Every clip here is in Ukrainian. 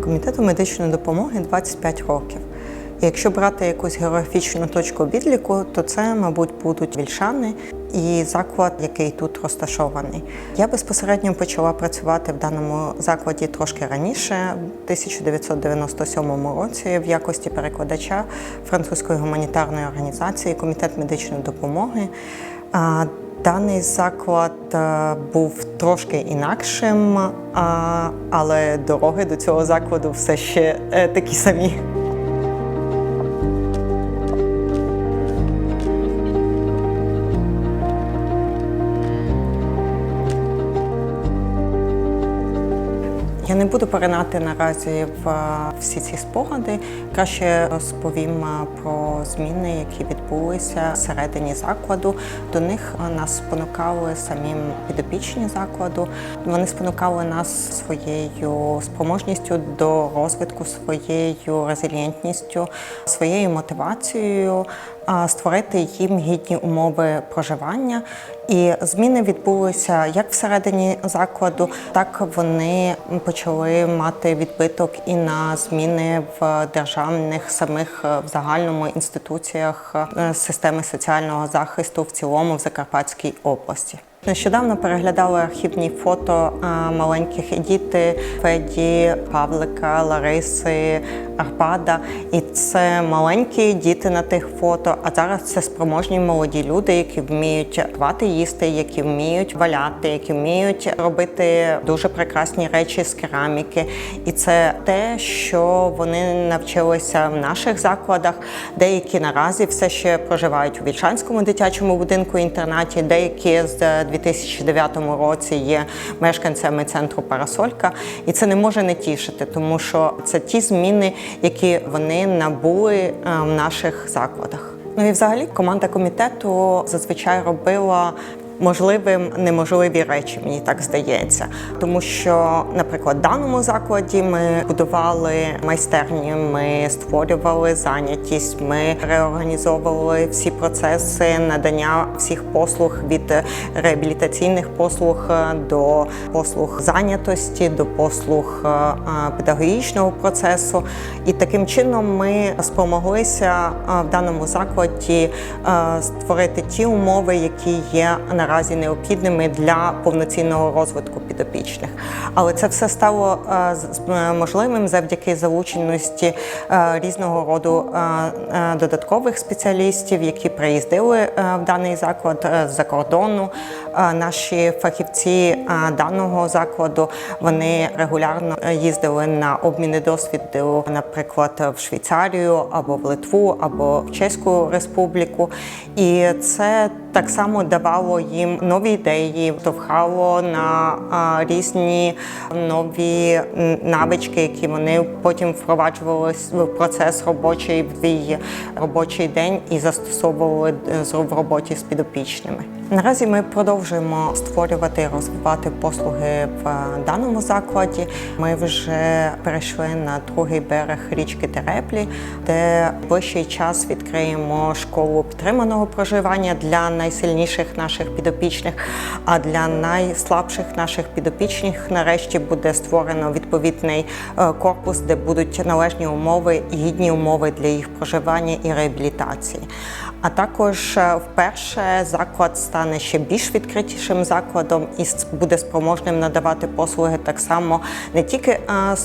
Комітету медичної допомоги 25 років. І Якщо брати якусь географічну точку відліку, то це, мабуть, будуть вільшани і заклад, який тут розташований. Я безпосередньо почала працювати в даному закладі трошки раніше, в 1997 році, в якості перекладача французької гуманітарної організації Комітет медичної допомоги. Даний заклад е, був трошки інакшим, але дороги до цього закладу все ще е, такі самі. Не буду поринати наразі в е, всі ці спогади. Краще розповім е, про зміни, які відбулися всередині закладу. До них е, нас спонукали самі підопічні закладу. Вони спонукали нас своєю спроможністю до розвитку, своєю резилієнтністю, своєю мотивацією створити їм гідні умови проживання. І зміни відбулися як всередині закладу, так вони почали мати відбиток і на зміни в державних самих е, в загальному інституціях е, системи соціального захисту в цілому в Закарпатській області. Нещодавно переглядали архівні фото маленьких діти Феді, Павлика, Лариси, Арпада. І це маленькі діти на тих фото. А зараз це спроможні молоді люди, які вміють рвати їсти, які вміють валяти, які вміють робити дуже прекрасні речі з кераміки. І це те, що вони навчилися в наших закладах. Деякі наразі все ще проживають у Вільшанському дитячому будинку інтернаті, деякі з 2009 році є мешканцями центру Парасолька, і це не може не тішити, тому що це ті зміни, які вони набули е, в наших закладах. Ну і взагалі команда комітету зазвичай робила. Можливим неможливі речі, мені так здається, тому що, наприклад, в даному закладі ми будували майстерні, ми створювали зайнятість, ми реорганізовували всі процеси надання всіх послуг від реабілітаційних послуг до послуг зайнятості, до послуг е, педагогічного процесу. І таким чином ми спомоглися е, в даному закладі е, створити ті умови, які є наразі необхідними для повноцінного розвитку підопічних. Але це все стало е, з- можливим завдяки залученості е, різного роду е, е, додаткових спеціалістів, які приїздили е, в даний заклад е, з-за кордону. Е, Наші фахівці е, даного закладу вони регулярно е, їздили на обміни досвіду, наприклад, в Швейцарію або в Литву, або в Чеську Республіку. І це так само давало їм нові ідеї, штовхало на різні нові навички, які вони потім впроваджували в процес робочий в робочий день і застосовували е, в роботі з підопічними. Наразі ми продовжуємо створювати розвивати послуги в е, даному закладі. Ми вже перейшли на другий берег річки Тереплі, де в ближчий час відкриємо школу підтриманого проживання для найсильніших наших підопічних. А для найслабших наших підопічних нарешті буде створено відповідний е, корпус, де будуть належні умови і гідні умови для їх проживання і реабілітації. А також е, вперше заклад стане ще більш відкритішим закладом і буде спроможним надавати послуги так само не тільки е,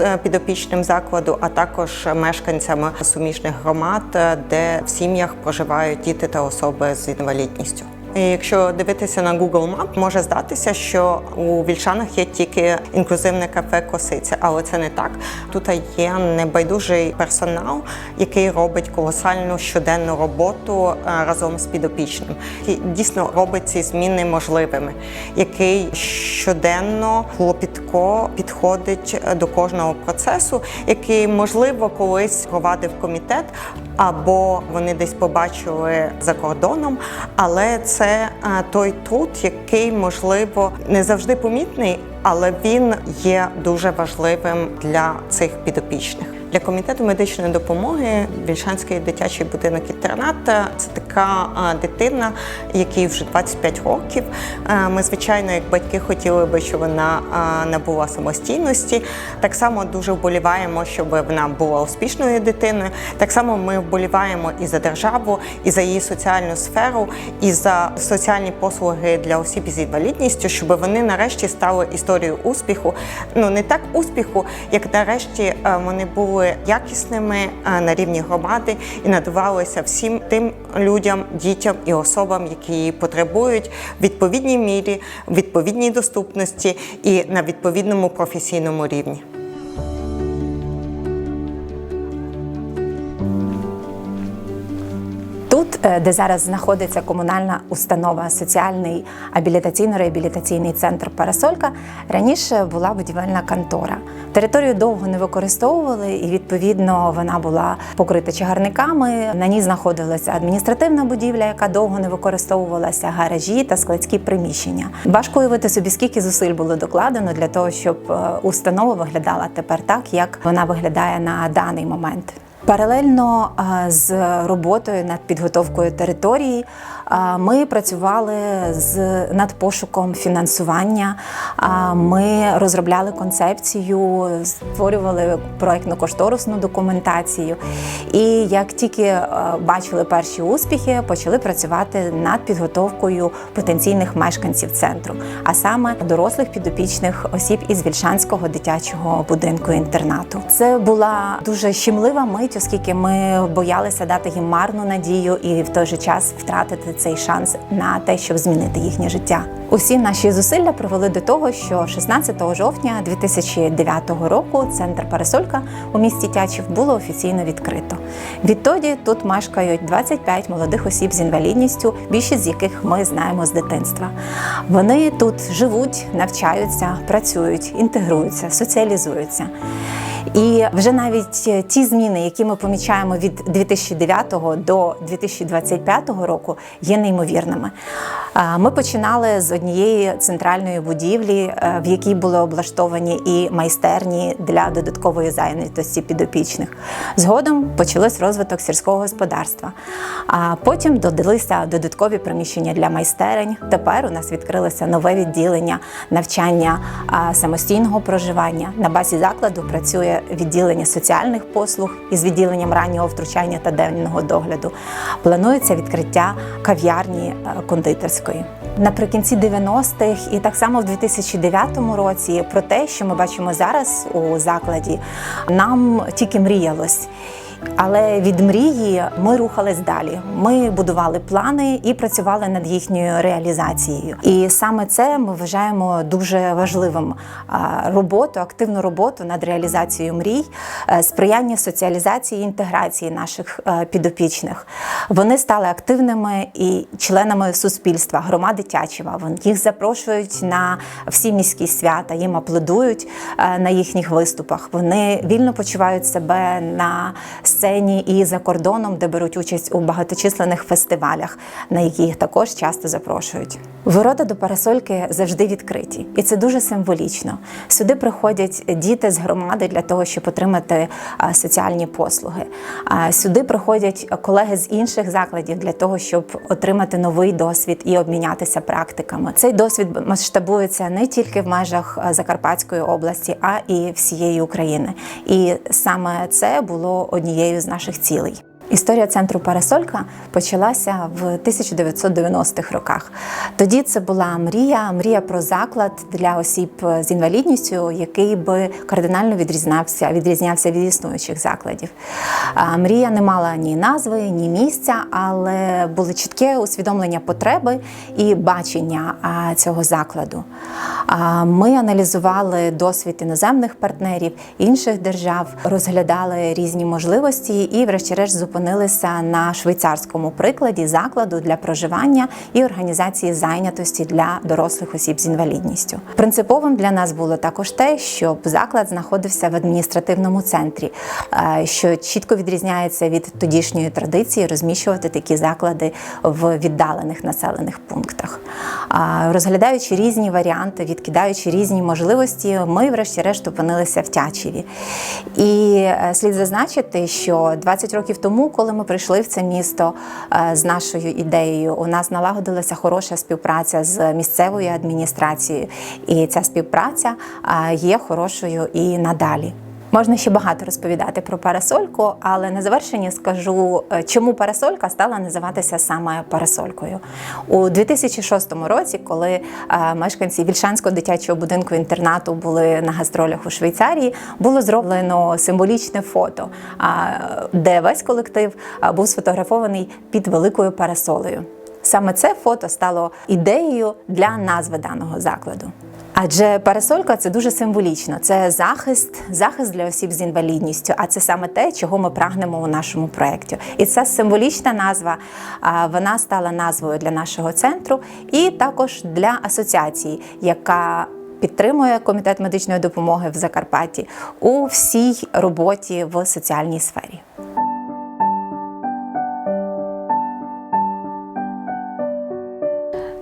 е, підопічним закладу, а також мешканцями суміжних громад, де в сім'ях проживають діти та особи з інвалідністю. І Якщо дивитися на Google Map, може здатися, що у Вільшанах є тільки інклюзивне кафе Косиця, але це не так. Тут є небайдужий персонал, який робить колосальну щоденну роботу е, разом з підопічним, який дійсно робить ці зміни можливими, який щоденно клопітко підходить е, до кожного процесу, який можливо колись провадив комітет, або вони десь побачили за кордоном, але це е, той труд, який можливо не завжди помітний, але він є дуже важливим для цих підопічних. Для комітету медичної допомоги Вільшанський дитячий будинок інтернат це така дитина, якій вже 25 років. Ми, звичайно, як батьки хотіли би, щоб вона набула самостійності. Так само дуже вболіваємо, щоб вона була успішною дитиною. Так само ми вболіваємо і за державу, і за її соціальну сферу, і за соціальні послуги для осіб із інвалідністю, щоб вони нарешті стали історією успіху. Ну не так успіху, як нарешті вони були якісними е, на рівні громади і надавалися всім тим людям, дітям і особам, які її потребують в відповідній мірі, в відповідній доступності і на відповідному професійному рівні. Де зараз знаходиться комунальна установа соціальний абілітаційно-реабілітаційний центр Парасолька, раніше була будівельна контора. Територію довго не використовували, і відповідно вона була покрита чагарниками. На ній знаходилася адміністративна будівля, яка довго не використовувалася, гаражі та складські приміщення. Важко уявити собі, скільки зусиль було докладено для того, щоб е, установа виглядала тепер так, як вона виглядає на даний момент. Паралельно з роботою над підготовкою території ми працювали з над пошуком фінансування. Ми розробляли концепцію, створювали проектно-кошторисну документацію. І як тільки бачили перші успіхи, почали працювати над підготовкою потенційних мешканців центру, а саме дорослих підопічних осіб із Вільшанського дитячого будинку інтернату. Це була дуже щемлива мить, оскільки ми боялися дати їм марну надію і в той же час втратити цей шанс на те, щоб змінити їхнє життя. Усі наші зусилля привели до того, що 16 жовтня 2009 року центр Парасолька у місті Тячів було офіційно відкрито. Відтоді тут мешкають 25 молодих осіб з інвалідністю, більшість з яких ми знаємо з дитинства. Вони тут живуть, навчаються, працюють, інтегруються, соціалізуються. І вже навіть ті зміни, які ми помічаємо від 2009 до 2025 року, є неймовірними. А, Ми починали з однієї центральної будівлі, е, в якій були облаштовані і майстерні для додаткової зайнятості підопічних. Згодом почалось розвиток сільського господарства. А потім додалися додаткові приміщення для майстерень. Тепер у нас відкрилося нове відділення навчання самостійного проживання. На базі закладу працює відділення соціальних послуг із відділенням раннього втручання та денного догляду. Планується відкриття кав'ярні е, кондитерської. Наприкінці 90-х і так само в 2009 році про те, що ми бачимо зараз у закладі, нам тільки мріялось. Але від мрії ми рухались далі. Ми будували плани і працювали над їхньою реалізацією. І саме це ми вважаємо дуже важливим роботу, активну роботу над реалізацією мрій, е, сприяння соціалізації і інтеграції наших е, підопічних. Вони стали активними і членами суспільства, громади Тячева. Їх запрошують на всі міські свята, їм аплодують е, на їхніх виступах. Вони вільно почувають себе на сцені і за кордоном, де беруть участь у багаточисленних фестивалях, на які їх також часто запрошують. Ворота до парасольки завжди відкриті, і це дуже символічно. Сюди приходять діти з громади для того, щоб отримати соціальні послуги. Сюди приходять колеги з інших закладів для того, щоб отримати новий досвід і обмінятися практиками. Цей досвід масштабується не тільки в межах Закарпатської області, а і всієї України. І саме це було однією з наших цілей. Історія центру Парасолька почалася в 1990-х роках. Тоді це була мрія, мрія про заклад для осіб з інвалідністю, який би кардинально відрізнявся, відрізнявся від існуючих закладів. Мрія не мала ні назви, ні місця, але було чітке усвідомлення потреби і бачення цього закладу. Ми аналізували досвід іноземних партнерів інших держав, розглядали різні можливості і, врешті-решт, зупинилися зупинилися на швейцарському прикладі закладу для проживання і організації зайнятості для дорослих осіб з інвалідністю. Принциповим для нас було також те, щоб заклад знаходився в адміністративному центрі, е, що чітко відрізняється від тодішньої традиції розміщувати такі заклади в віддалених населених пунктах. Розглядаючи різні варіанти, відкидаючи різні можливості, ми, врешті-решт, опинилися в Тячеві. І е, слід зазначити, що 20 років тому, коли ми прийшли в це місто е, з нашою ідеєю, у нас налагодилася хороша співпраця з місцевою адміністрацією, і ця співпраця е, є хорошою і надалі. Можна ще багато розповідати про парасольку, але на завершення скажу, е, чому парасолька стала називатися саме парасолькою. У 2006 році, коли е, мешканці Вільшанського дитячого будинку інтернату були на гастролях у Швейцарії, було зроблено символічне фото, а, де весь колектив був сфотографований під великою парасолею. Саме це фото стало ідеєю для назви даного закладу. Адже парасолька це дуже символічно. Це захист, захист для осіб з інвалідністю. А це саме те, чого ми прагнемо у нашому проєкті. І ця символічна назва вона стала назвою для нашого центру і також для асоціації, яка підтримує комітет медичної допомоги в Закарпатті у всій роботі в соціальній сфері.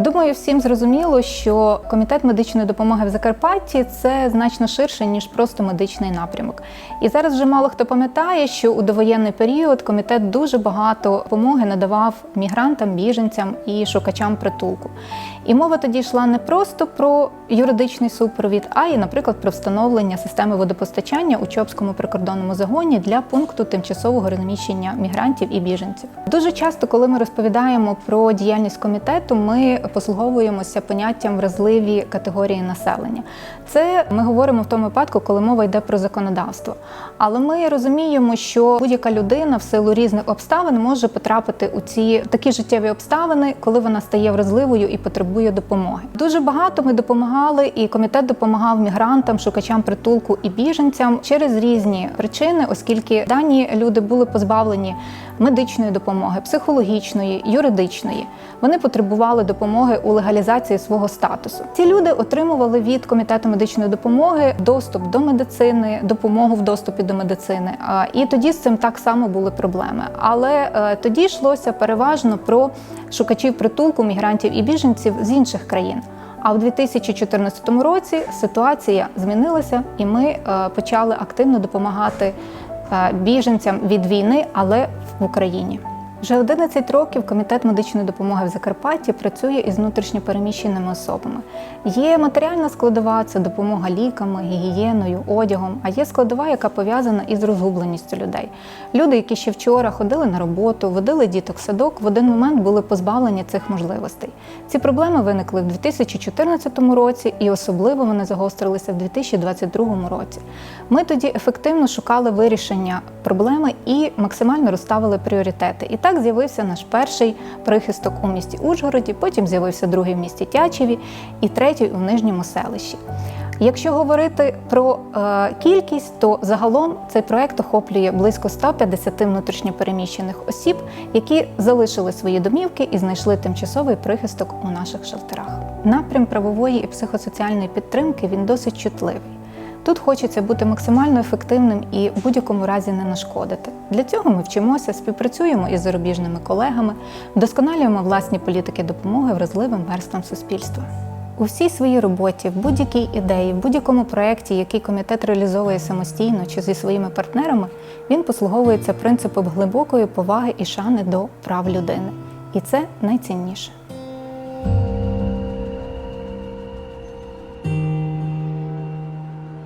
Думаю, всім зрозуміло, що комітет медичної допомоги в Закарпатті це значно ширше ніж просто медичний напрямок. І зараз вже мало хто пам'ятає, що у довоєнний період комітет дуже багато допомоги надавав мігрантам, біженцям і шукачам притулку. І мова тоді йшла не просто про юридичний супровід, а й, наприклад, про встановлення системи водопостачання у Чопському прикордонному загоні для пункту тимчасового розміщення мігрантів і біженців. Дуже часто, коли ми розповідаємо про діяльність комітету, ми послуговуємося поняттям вразливі категорії населення. Це ми говоримо в тому випадку, коли мова йде про законодавство. Але ми розуміємо, що будь-яка людина в силу різних обставин може потрапити у ці такі життєві обставини, коли вона стає вразливою і потребує допомоги. Дуже багато ми допомагали, і комітет допомагав мігрантам, шукачам притулку і біженцям через різні причини, оскільки дані люди були позбавлені медичної допомоги, психологічної, юридичної. Вони потребували допомоги у легалізації свого статусу. Ці люди отримували від комітету медичної допомоги доступ до медицини, допомогу в доступі до медицини. І тоді з цим так само були проблеми. Але е, тоді йшлося переважно про шукачів притулку, мігрантів і біженців з інших країн. А в 2014 році ситуація змінилася, і ми е, почали активно допомагати біженцям від війни, але в Україні. Вже 11 років комітет медичної допомоги в Закарпатті працює із внутрішньопереміщеними особами. Є матеріальна складова, це допомога ліками, гігієною, одягом. А є складова, яка пов'язана із розгубленістю людей. Люди, які ще вчора ходили на роботу, водили діток в садок, в один момент були позбавлені цих можливостей. Ці проблеми виникли в 2014 році, і особливо вони загострилися в 2022 році. Ми тоді ефективно шукали вирішення проблеми і максимально розставили пріоритети. І так з'явився наш перший прихисток у місті Ужгороді, потім з'явився другий в місті Тячеві і третій у нижньому селищі. Якщо говорити про е, кількість, то загалом цей проект охоплює близько 150 внутрішньопереміщених осіб, які залишили свої домівки і знайшли тимчасовий прихисток у наших шелтерах. Напрям правової і психосоціальної підтримки він досить чутливий. Тут хочеться бути максимально ефективним і в будь-якому разі не нашкодити. Для цього ми вчимося, співпрацюємо із зарубіжними колегами, вдосконалюємо власні політики допомоги вразливим верствам суспільства. У всій своїй роботі, в будь-якій ідеї, в будь-якому проєкті, який комітет реалізовує самостійно чи зі своїми партнерами, він послуговується принципом глибокої поваги і шани до прав людини. І це найцінніше.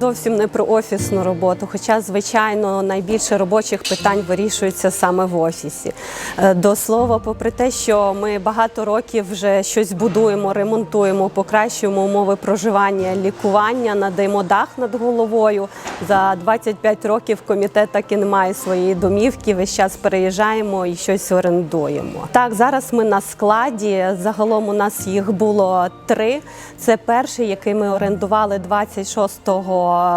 Зовсім не про офісну роботу, хоча, звичайно, найбільше робочих питань вирішується саме в офісі. Е, До слова, попри те, що ми багато років вже щось будуємо, ремонтуємо, покращуємо умови проживання, лікування, надаємо дах над головою. За 25 років комітет так і не має своєї домівки. Весь час переїжджаємо і щось орендуємо. Так, зараз ми на складі. Загалом у нас їх було три. Це перший, який ми орендували 26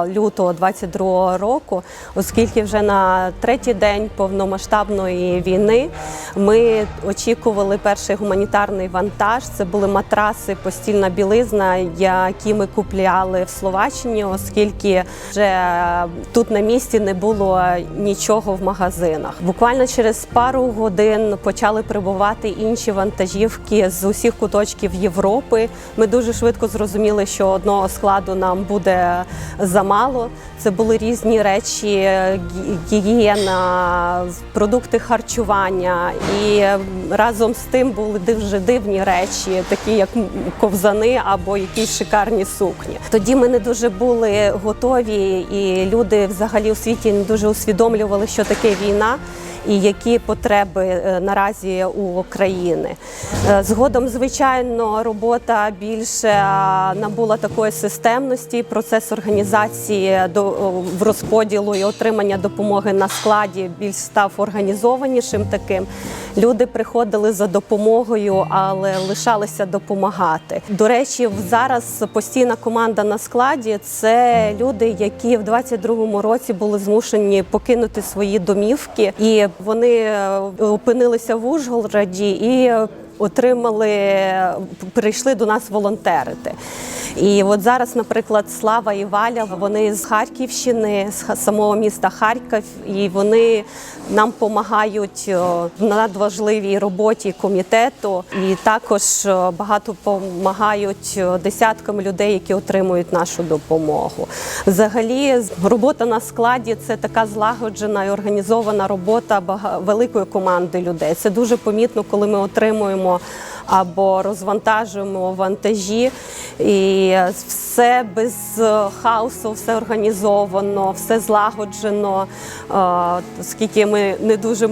лютого 22 року, оскільки вже на третій день повномасштабної війни ми очікували перший гуманітарний вантаж. Це були матраси, постільна білизна, які ми купляли в Словаччині, оскільки вже тут на місці не було нічого в магазинах. Буквально через пару годин почали прибувати інші вантажівки з усіх куточків Європи. Ми дуже швидко зрозуміли, що одного складу нам буде замало. Це були різні речі, гігієна, продукти харчування. І разом з тим були дуже дивні речі, такі як ковзани або якісь шикарні сукні. Тоді ми не дуже були готові, і люди взагалі у світі не дуже усвідомлювали, що таке війна. І які потреби е, наразі у країни Е, згодом, звичайно, робота більше набула такої системності. Процес організації в розподілу і отримання допомоги на складі більш став організованішим таким. Люди приходили за допомогою, але лишалися допомагати. До речі, зараз постійна команда на складі це люди, які в 22-му році були змушені покинути свої домівки, і вони е, опинилися в Ужгороді і отримали, прийшли до нас волонтерити. І от зараз, наприклад, Слава і Валя, вони з Харківщини, з самого міста Харків, і вони нам допомагають е, в надважливій роботі комітету, і також е, багато допомагають е, десяткам людей, які отримують нашу допомогу. Взагалі, робота на складі це така злагоджена і організована робота великої команди людей. Це дуже помітно, коли ми отримуємо 我 або розвантажуємо вантажі, і все без е, хаосу, все організовано, все злагоджено. Е, Оскільки ми не дуже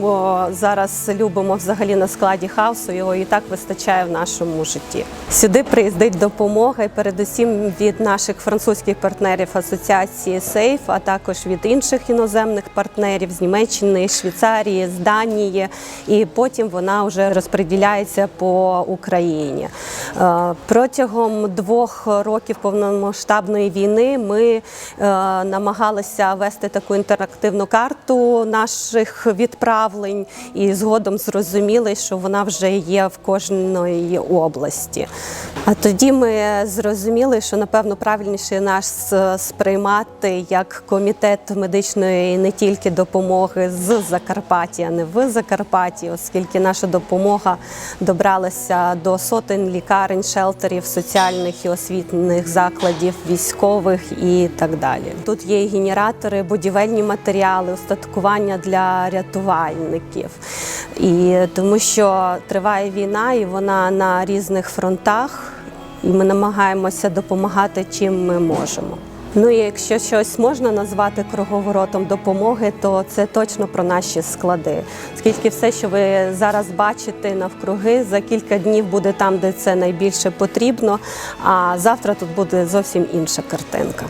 зараз любимо взагалі на складі хаосу, його і так вистачає в нашому житті. Сюди приїздить допомога, і передусім від наших французьких партнерів асоціації Сейф, а також від інших іноземних партнерів з Німеччини, Швейцарії, з Данії. І потім вона вже розподіляється по Україні. Е, Протягом двох років повномасштабної війни ми е, намагалися вести таку інтерактивну карту наших відправлень, і згодом зрозуміли, що вона вже є в кожної області. А тоді ми зрозуміли, що напевно правильніше нас е, сприймати як комітет медичної не тільки допомоги з Закарпаття, а не в Закарпатті, оскільки наша допомога добралася до сотень лікарень, шелтерів, соціальних і освітніх закладів, військових і так далі. Тут є і генератори, будівельні матеріали, устаткування для рятувальників. І тому що триває війна, і вона на різних фронтах, і ми намагаємося допомагати чим ми можемо. Ну і якщо щось можна назвати круговоротом допомоги, то це точно про наші склади. Оскільки все, що ви зараз бачите навкруги, за кілька днів буде там, де це найбільше потрібно. А завтра тут буде зовсім інша картинка.